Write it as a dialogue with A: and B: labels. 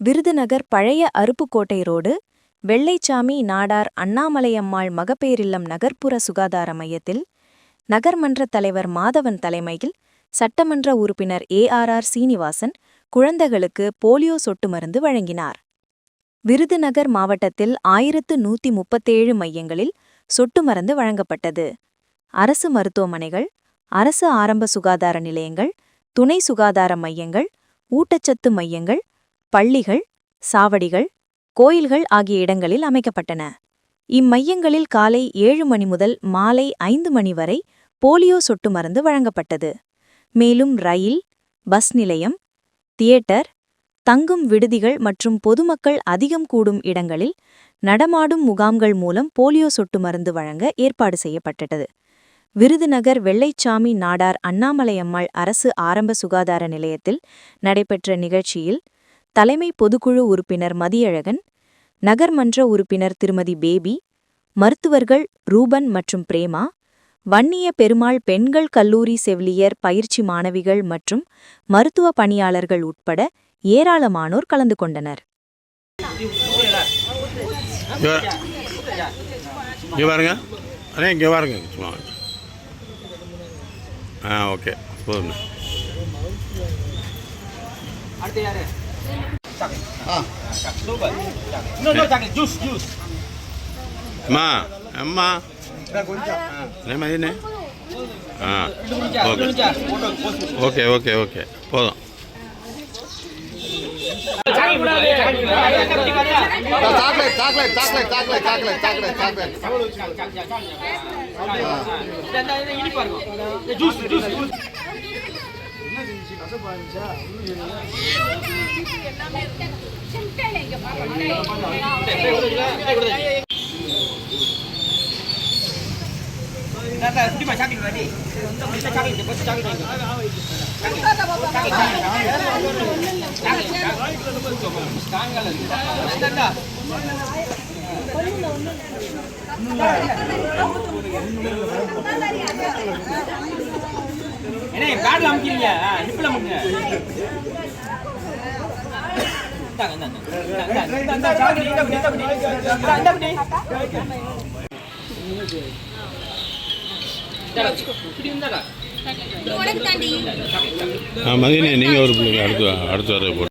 A: விருதுநகர் பழைய அருப்புக்கோட்டை ரோடு வெள்ளைச்சாமி நாடார் அண்ணாமலையம்மாள் மகப்பேரில்லம் நகர்ப்புற சுகாதார மையத்தில் நகர்மன்ற தலைவர் மாதவன் தலைமையில் சட்டமன்ற உறுப்பினர் ஏஆர்ஆர் சீனிவாசன் குழந்தைகளுக்கு போலியோ சொட்டு மருந்து வழங்கினார். விருதுநகர் மாவட்டத்தில் ஆயிரத்து நூத்தி முப்பத்தேழு மையங்களில் சொட்டு மருந்து வழங்கப்பட்டது. அரசு மருத்துவமனைகள் அரசு ஆரம்ப சுகாதார நிலையங்கள் துணை சுகாதார மையங்கள் ஊட்டச்சத்து மையங்கள் பள்ளிகள் சாவடிகள் கோயில்கள் ஆகிய இடங்களில் அமைக்கப்பட்டன. இம்மையங்களில் காலை ஏழு மணி முதல் மாலை ஐந்து மணி வரை போலியோ சொட்டு மருந்து வழங்கப்பட்டது. மேலும் ரயில் பஸ் நிலையம் தியேட்டர் தங்கும் விடுதிகள் மற்றும் பொதுமக்கள் அதிகம் கூடும் இடங்களில் நடமாடும் முகாம்கள் மூலம் போலியோ சொட்டு மருந்து வழங்க ஏற்பாடு செய்யப்பட்டது. விருதுநகர் வெள்ளைச்சாமி நாடார் அண்ணாமலையம்மாள் அரசு ஆரம்ப சுகாதார நிலையத்தில் நடைபெற்ற நிகழ்ச்சியில் தலைமை பொதுக்குழு உறுப்பினர் மதியழகன் நகர்மன்ற உறுப்பினர் திருமதி பேபி மருத்துவர்கள் ரூபன் மற்றும் பிரேமா வன்னிய பெருமாள் பெண்கள் கல்லூரி செவிலியர் பயிற்சி மாணவிகள் மற்றும் மருத்துவ பணியாளர்கள் உட்பட ஏராளமானோர் கலந்து கொண்டனர்.
B: ஆ ஓகே. போதும்ண்ணே.
C: அடுத்து யாரு? சூப்பர் இன்னொரு சாக்லேட் ஜூஸ் ஜூஸ்
B: அம்மா அம்மா அண்ணே மதியண்ணே ஆ ஓகே ஓகே ஓகே ஓகே போதும்
D: chocolate chocolate chocolate chocolate chocolate
C: என்ன பேட்ல அமுக்கிறீங்க ஹிப்ல அமுக்குங்க.
B: நீங்கள் ஒரு பிள்ளைங்க அடுத்து அடுத்து வர போட்டு